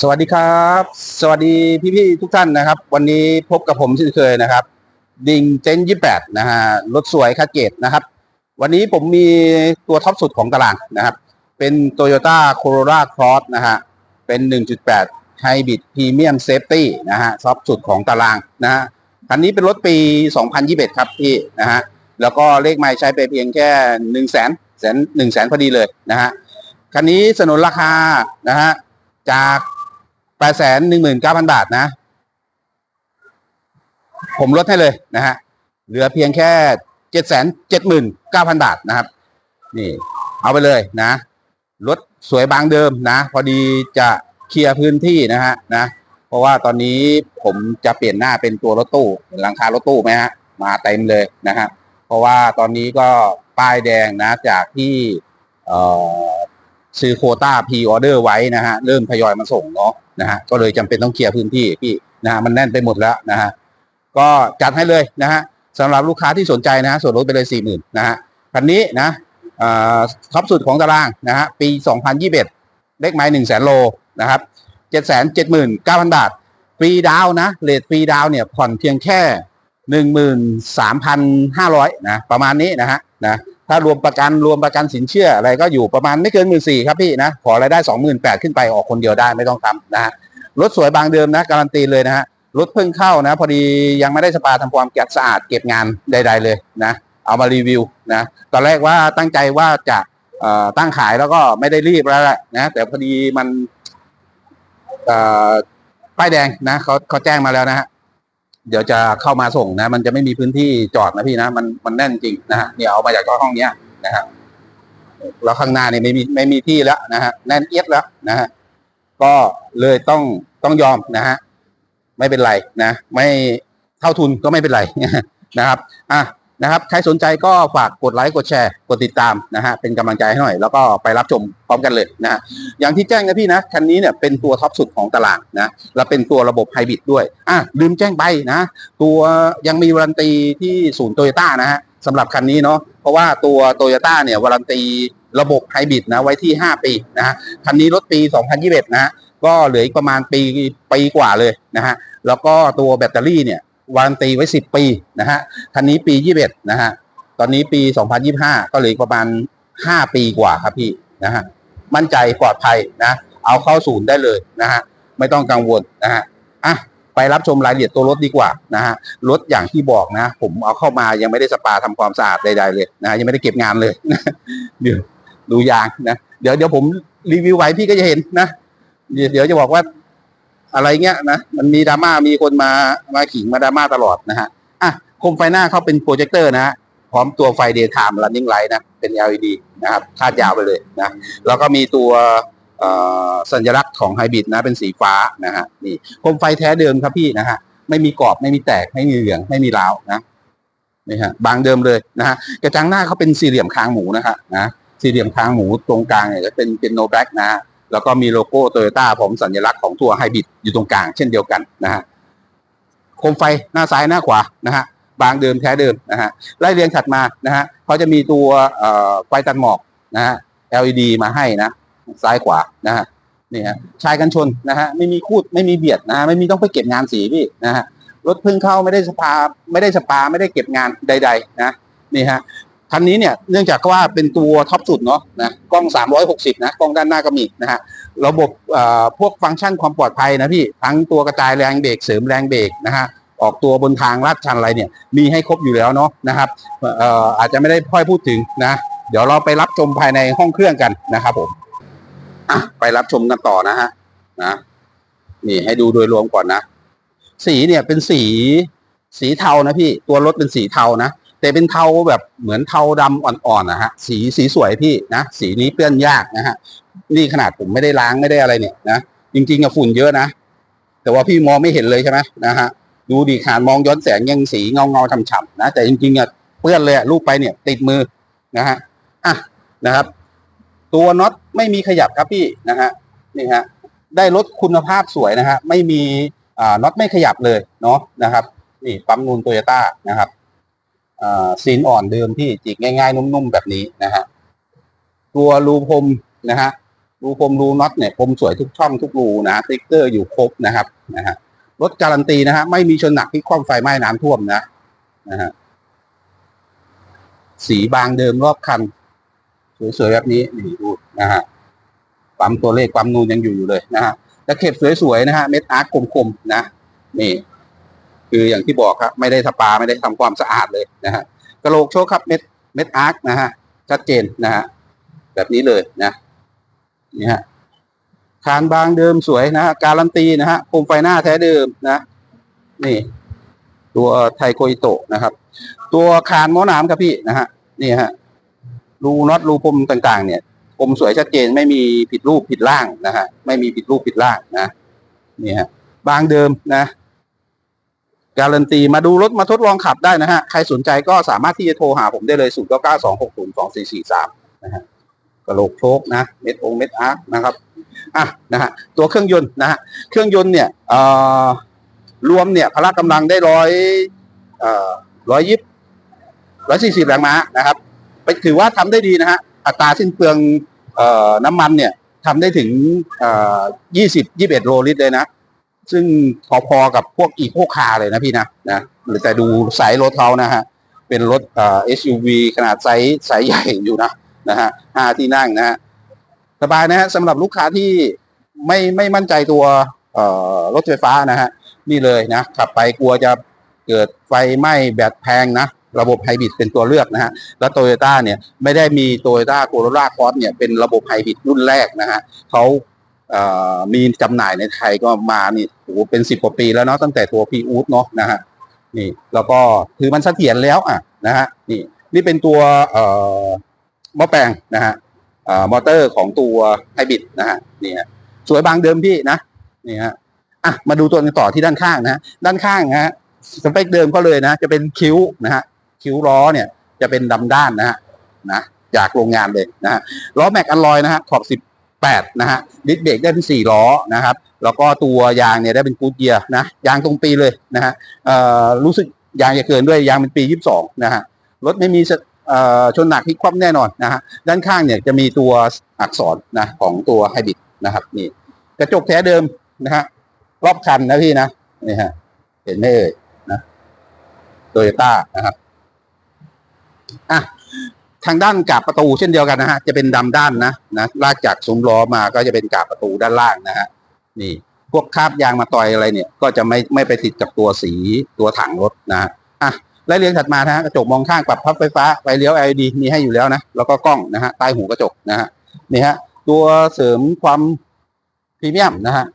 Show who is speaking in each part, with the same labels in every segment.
Speaker 1: สวัสดีครับ สวัสดีพี่ๆทุกท่านนะครับ วันนี้พบกับผมเช่นเคยนะครับ ดิงเจนยี่แปดนะฮะรถสวยคัดเกตนะครับ วันนี้ผมมีตัวท็อปสุดของตลาดนะครับ เป็น Toyota Corolla Cross นะฮะเป็น 1.8 Hybrid Premium Safety นะฮะท็อปสุดของตารางนะฮะคันนี้เป็นรถปี 2021 ครับพี่นะฮะแล้วก็เลขไม้ใช้ไปเพียงแค่1 0 0 0 0แสนแสนหนึ่งแสนพอดีเลยนะฮะคันนี้สนนราคานะฮะจาก แปดแสนหนึ่งหมื่นเก้าพันบาทนะ ผมลดให้เลยนะฮะ เหลือเพียงแค่เจ็ดแสนเจ็ดหมื่นเก้าพันบาทนะครับ นี่ เอาไปเลยนะ รถสวยบางเดิมนะ พอดีจะเคลียร์พื้นที่นะฮะนะ เพราะว่าตอนนี้ผมจะเปลี่ยนหน้าเป็นตัวรถตู้หลังคารถตู้ไหมฮะ มาเต็มเลยนะฮะเพราะว่าตอนนี้ก็ป้ายแดงนะ จากที่ เอ่อ ซื้อโคต้าพีออเดอร์ไว้นะฮะเริ่มทยอยมาส่งเนาะนะฮะก็เลยจำเป็นต้องเคลียร์พื้นที่พี่นะฮะมันแน่นไปหมดแล้วนะฮะก็จัดให้เลยนะฮะสำหรับลูกค้าที่สนใจนะฮะส่วนลดไปเลยสี่หมื่นนะฮะคันนี้นะอ่าท็อปสุดของตารางนะฮะปี 2021 เลขไม้1 0 0 0 0แสนโลนะครับ7 7 9 0 0 0บาทฟรีดาวนะเลทฟรีดาวเนี่ยผ่อนเพียงแค่13,500นะประมาณนี้นะฮะนะ ถ้ารวมประกันรวมประกันสินเชื่ออะไรก็อยู่ประมาณไม่เกิน1 4ื่นสี่ครับพี่นะ ขอรายได้28,000ขึ้นไปออกคนเดียวได้ไม่ต้องทำนะฮะรถสวยบางเดิมนะ การันตีเลยนะฮะรถเพิ่งเข้านะ พอดียังไม่ได้สปาทำความเก็บสะอาดเก็บงานใด ๆ เลยนะเอามารีวิวนะตอนแรกว่าตั้งใจว่าจะตั้งขายแล้วก็ไม่ได้รีบแล้วแหละนะแต่พอดีมันป้ายแดงนะเขาเขาแจ้งมาแล้วนะฮะ เดี๋ยวจะเข้ามาส่งนะ มันจะไม่มีพื้นที่จอดนะพี่นะ มันมันแน่นจริงนะฮะเนี่ยเอามาจากห้องเนี้ยนะฮะแล้วข้างหน้าเนี่ยไม่มีไม่มีที่แล้วนะฮะแน่นเอียดแล้วนะฮะก็เลยต้องต้องยอมนะฮะไม่เป็นไรนะ ไม่เท่าทุนก็ไม่เป็นไรนะครับอะ นะครับ ใครสนใจก็ฝากกดไลค์กดแชร์ กดติดตามนะฮะเป็นกำลังใจให้หน่อย แล้วก็ไปรับชมพร้อมกันเลยนะฮะอย่างที่แจ้งนะพี่นะคันนี้เนี่ยเป็นตัวท็อปสุดของตลาดนะและเป็นตัวระบบไฮบริดด้วยอะลืมแจ้งไปนะ ตัวยังมีวารันตีที่ศูนย์โตโยต้านะฮะสำหรับคันนี้เนาะเพราะว่าตัวโตโยต้าเนี่ยวารันตีระบบไฮบริดนะไว้ที่ 5 ปีนะฮะคันนี้รถปี 2021 นะฮะก็เหลืออีกประมาณปีปีกว่าเลยนะฮะแล้วก็ตัวแบตเตอรี่เนี่ย วารันตีไว้ 10 ปีนะฮะคันนี้ปี 21 นะฮะตอนนี้ปี 2025 ก็เหลือประมาณ 5 ปีกว่าครับพี่นะฮะมั่นใจปลอดภัยนะ เอาเข้าศูนย์ได้เลยนะฮะไม่ต้องกังวลนะฮะอะไปรับชมรายละเอียดตัวรถดีกว่านะฮะรถอย่างที่บอกนะ ผมเอาเข้ามายังไม่ได้สปาทำความสะอาดใดๆเลยนะยังไม่ได้เก็บงานเลยเดี๋ยวดูยางนะเดี๋ยวเดี๋ยวผมรีวิวไว้พี่ก็จะเห็นนะเดี๋ยวเดี๋ยวจะบอกว่า อะไรเงี้ยนะมันมีดราม่ามีคนมามาขิงมาดราม่าตลอดนะฮะอะโคมไฟหน้าเขาเป็นโปรเจคเตอร์นะฮะพร้อมตัวไฟ daytime running light นะเป็น LED นะครับคาดยาวไปเลยนะแล้วก็มีตัวสัญลักษณ์ของไฮบริดนะเป็นสีฟ้านะฮะนี่โคมไฟแท้เดิมครับพี่นะฮะไม่มีกรอบไม่มีแตกไม่มีเหลืองไม่มีร้าวนะนี่ฮะบางเดิมเลยนะฮะกระจังหน้าเขาเป็นสี่เหลี่ยมคางหมูนะฮะนะสี่เหลี่ยมคางหมูตรงกลางเนี่ยจะเป็นเป็นโนแบล็กนะ แล้วก็มีโลโก้โตโยต้าผมสัญลักษณ์ของตัวไฮบริดอยู่ตรงกลางเช่นเดียวกันนะฮะโคมไฟหน้าซ้ายหน้าขวานะฮะบางเดิมแท้เดิมนะฮะไล่เรียงถัดมานะฮะเขาจะมีตัวไฟตัดหมอกนะฮะ LED มาให้นะ ซ้ายขวานะฮะนี่ฮะชายกันชนนะฮะไม่มีคูดไม่มีเบียดนะฮะไม่มีต้องไปเก็บงานสีพี่นะฮะรถเพิ่งเข้าไม่ได้สปาไม่ได้สปาไม่ได้เก็บงานใด ๆ นะนี่ฮะ คันนี้เนี่ยเนื่องจากว่าเป็นตัวท็อปสุดเนาะนะกล้อง 360 นะ กล้องด้านหน้าก็มีนะฮะระบบเอ่อพวกฟังก์ชันความปลอดภัยนะพี่ทั้งตัวกระจายแรงเบรกเสริมแรงเบรกนะฮะออกตัวบนทางลาดชันอะไรเนี่ยมีให้ครบอยู่แล้วเนาะนะครับเอ่ออาจจะไม่ได้พ่อยพูดถึงนะ เดี๋ยวเราไปรับชมภายในห้องเครื่องกันนะครับผมอะไปรับชมกันต่อนะฮะนะนี่ให้ดูโดยรวมก่อนนะ สีเนี่ยเป็นสีสีเทานะพี่ตัวรถเป็นสีเทานะ แต่เป็นเทาแบบเหมือนเทาดำอ่อนๆนะฮะสีสีสวยพี่นะสีนี้เปื้อนยากนะฮะนี่ขนาดผมไม่ได้ล้างไม่ได้อะไรเนี่ยนะจริงๆอะฝุ่นเยอะนะแต่ว่าพี่มองไม่เห็นเลยใช่ไหมนะฮะดูดีขานมองย้อนแสงยังสีเงาเงาฉ่ำๆนะแต่จริงๆอะเปื้อนเลยอะรูปไปเนี่ยติดมือนะฮะอะนะครับ ตัวน็อตไม่มีขยับครับพี่นะฮะนี่ฮะได้รถคุณภาพสวยนะฮะไม่มีอ่าน็อตไม่ขยับเลยเนาะนะครับ นี่ปั๊มนูนโตโยต้านะครับ ซีนอ่อนเดิมที่จิกง่ายๆ นุ่มๆ แบบนี้นะฮะตัวรูพรมนะฮะรูพรมรูน็อตเนี่ยพรมสวยทุกช่องทุกรูนะติ๊กเกอร์อยู่ครบนะครับนะฮะรถการันตีนะฮะไม่มีชนหนักที่คว่ำไฟไหม้น้ำท่วมนะนะฮะสีบางเดิมรอบคัน สวยๆแบบนี้นี่ดูนะฮะปั๊มตัวเลขปั๊มนูนยังอยู่อยู่เลยนะฮะตะเข็บสวยๆนะฮะเม็ดอาร์คคมๆนะนี่ คืออย่างที่บอกครับไม่ได้สปาไม่ได้ทำความสะอาดเลยนะฮะกระโหลกโชคครับเม็ดเม็ดอาร์คนะฮะชัดเจนนะฮะแบบนี้เลยนะนี่ฮะคานบางเดิมสวยนะฮะการันตีนะฮะโคมไฟหน้าแท้เดิมนะ นี่ ตัวไทโกอิโตะนะครับ ตัวคานหม้อน้ำครับพี่นะฮะนี่ฮะรูน็อตรูพรมต่างๆ เนี่ยพรมสวยชัดเจนไม่มีผิดรูปผิดร่างนะฮะไม่มีผิดรูปผิดร่างนะนี่ฮะบางเดิมนะ การันตีมาดูรถมาทดลองขับได้นะฮะ ใครสนใจก็สามารถที่จะโทรหาผมได้เลย 0 9 9 2 6 0 2 4 4 3 นะฮะกระโหลกโชคนะ เม็ดองเม็ดอาร์นะครับอะนะฮะตัวเครื่องยนต์นะฮะเครื่องยนต์เนี่ยเอ่อรวมเนี่ยพละกำลังได้ร้อยเอ่อร้อยยิบร้อยสี่สิบแรงม้านะครับไปถือว่าทำได้ดีนะฮะอัตราสิ้นเปลืองเอ่อน้ำมันเนี่ยทำได้ถึงเอ่อยี่สิบยี่สิบเอ็ดโลลิตรเลยนะ ซึ่งพอๆกับพวกอีโคคาร์เลยนะพี่นะนะหรือแต่ดูไซส์รถเขานะฮะ เป็นรถเอ่อ SUV ขนาดไซส์ไซส์ใหญ่อยู่นะนะฮะห้าที่นั่งนะฮะสบายนะฮะสำหรับลูกค้าที่ไม่ไม่มั่นใจตัวรถไฟฟ้านะฮะนี่เลยนะขับไปกลัวจะเกิดไฟไหม้แบตแพงนะ ระบบไฮบริดเป็นตัวเลือกนะฮะ แล้วโตโยต้าเนี่ยไม่ได้มีโตโยต้าโคโรล่าคอสเนี่ยเป็นระบบไฮบริดรุ่นแรกนะฮะเขา มีจำหน่ายในไทยก็มานี่โอ้เป็นสิบกว่าปีแล้วเนาะตั้งแต่ตัวพีอูดเนาะนะฮะนี่แล้วก็คือมันเสถียรแล้วอะนะฮะนี่นี่เป็นตัวเอ่อหม้อแปลงนะฮะมอเตอร์ของตัวไฮบริดนะฮะนี่ฮะสวยบางเดิมพี่นะนี่ฮะอะมาดูตัวต่อที่ด้านข้างนะะด้านข้างนะฮะสเปคเดิมก็เลยนะ จะเป็นคิ้วนะฮะคิ้วล้อเนี่ยจะเป็นดำด้านนะฮะนะจากโรงงานเลยนะฮะล้อแม็กอลลอยนะฮะขอบสิบ 8นะฮะดิสเบรกได้เป็น4ล้อนะครับ แล้วก็ตัวยางเนี่ยได้เป็นกูดเยียร์นะยางตรงปีเลยนะฮะรู้สึกยางจะเกินด้วยยางเป็นปี 22 นะฮะรถไม่มีชนหนักพลิกคว่ำแน่นอนนะฮะด้านข้างเนี่ยจะมีตัวอักษรนะของตัวไฮบริดนะครับนี่กระจกแท้เดิมนะฮะรอบคันนะพี่นะนี่ฮะเห็นไหมเอ่ยนะโตโยต้านะครับอะ ทางด้านกาบประตูเช่นเดียวกันนะฮะจะเป็นดำด้านนะนะลากจากซุ้มล้อมาก็จะเป็นกาบประตูด้านล่างนะฮะนี่พวกคราบยางมาต่อยอะไรเนี่ย ก็จะไม่ไม่ไปติดกับตัวสีตัวถังรถนะฮะอะไล่เรียงถัดมานะฮะกระจกมองข้างปรับพับไฟฟ้าไฟเลี้ยว LED มีให้อยู่แล้วนะแล้วก็กล้องนะฮะใต้หูกระจกนะฮะนี่ฮะตัวเสริมความพรีเมียมนะฮะ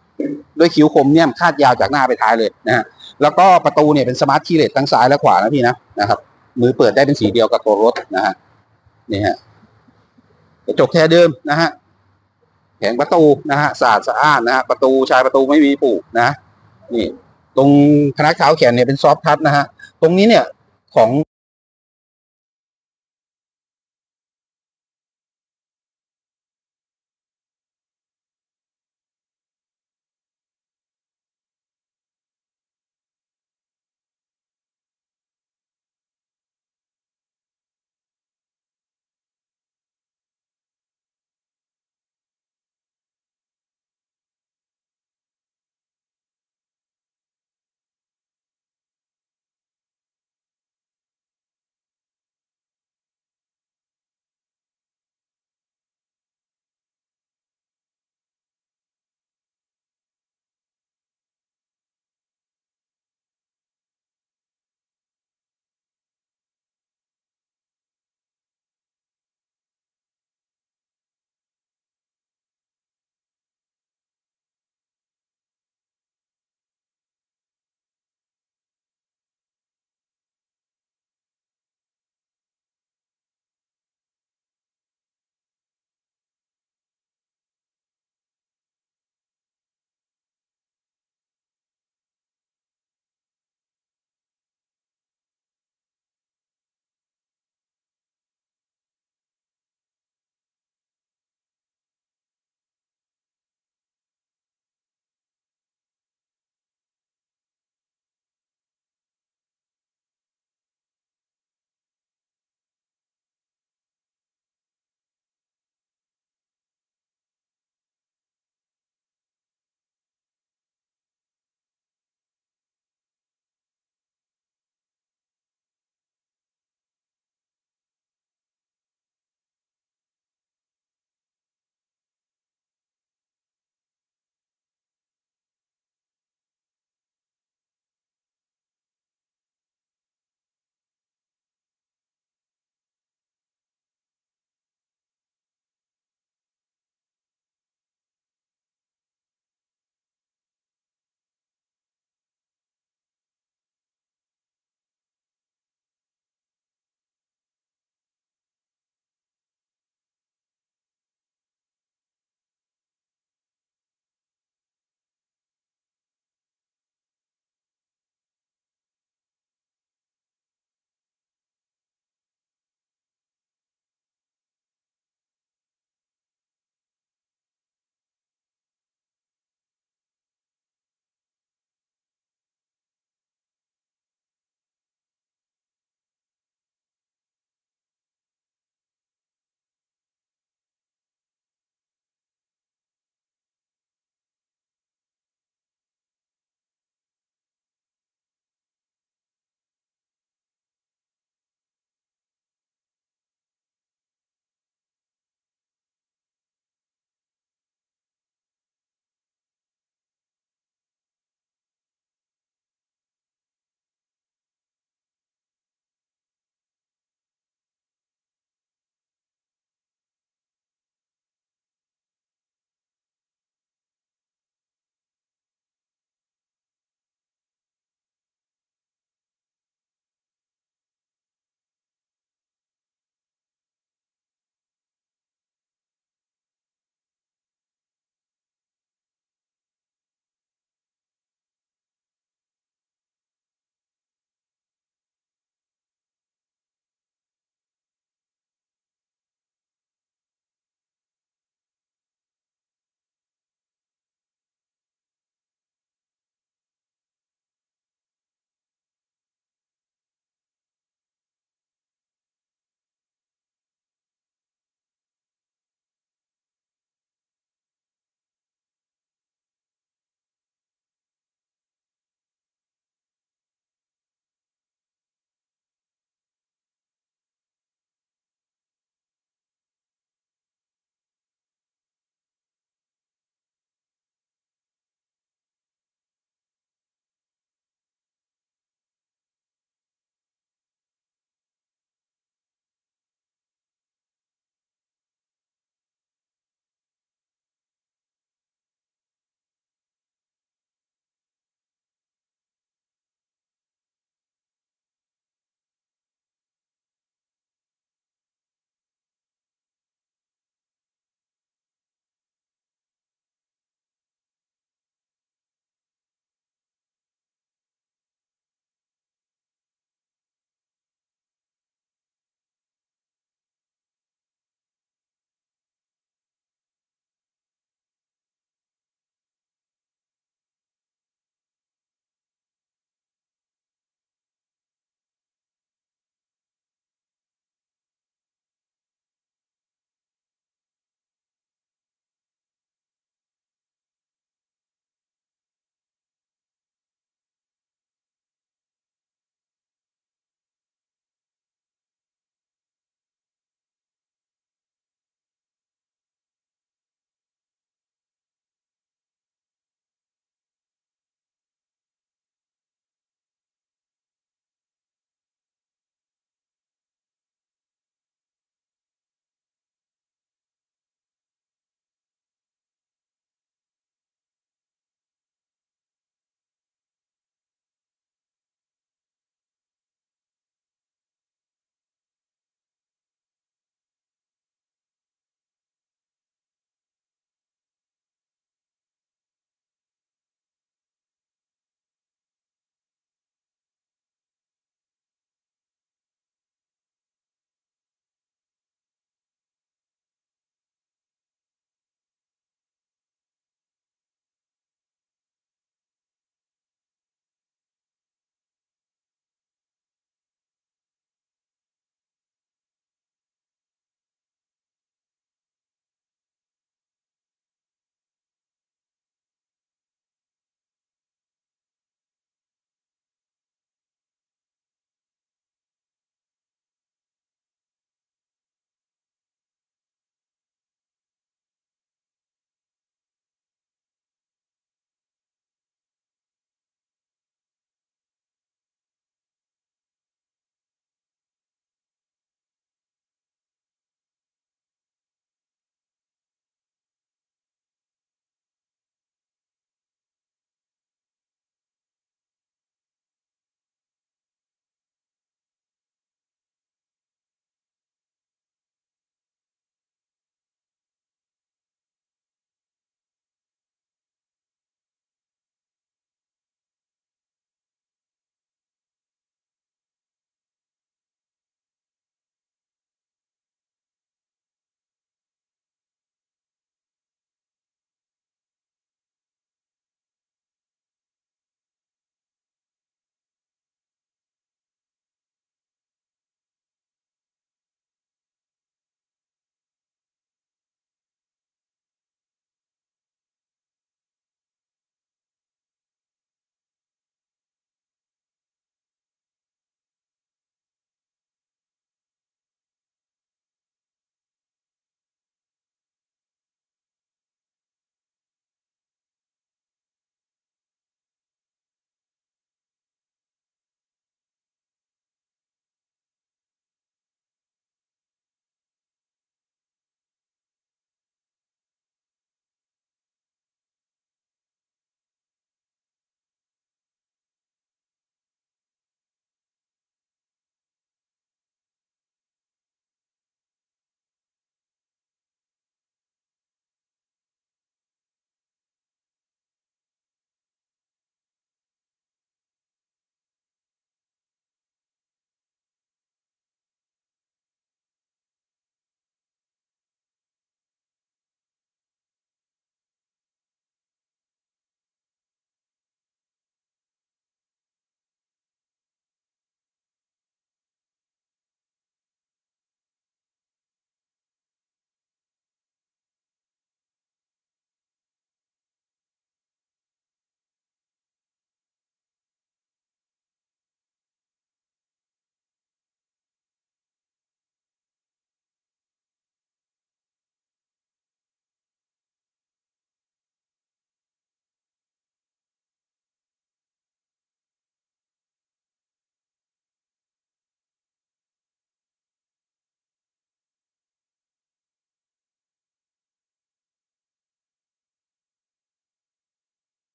Speaker 1: ด้วยคิ้วคมเนี่ยคาดยาวจากหน้าไปท้ายเลยนะฮะแล้วก็ประตูเนี่ยเป็นสมาร์ทคีย์เลสทั้งซ้ายและขวานะพี่นะนะครับมือเปิดได้เป็นสีเดียวกับตัวรถนะฮะ นี่ฮะกระจกแท้เดิมนะฮะแผงประตูนะฮะสะอาดสะอ้านนะฮะประตูชายประตูไม่มีปูนะ นี่ ตรงคณะขาวแขนเนี่ยเป็นซอฟท์ทัชนะฮะตรงนี้เนี่ยของ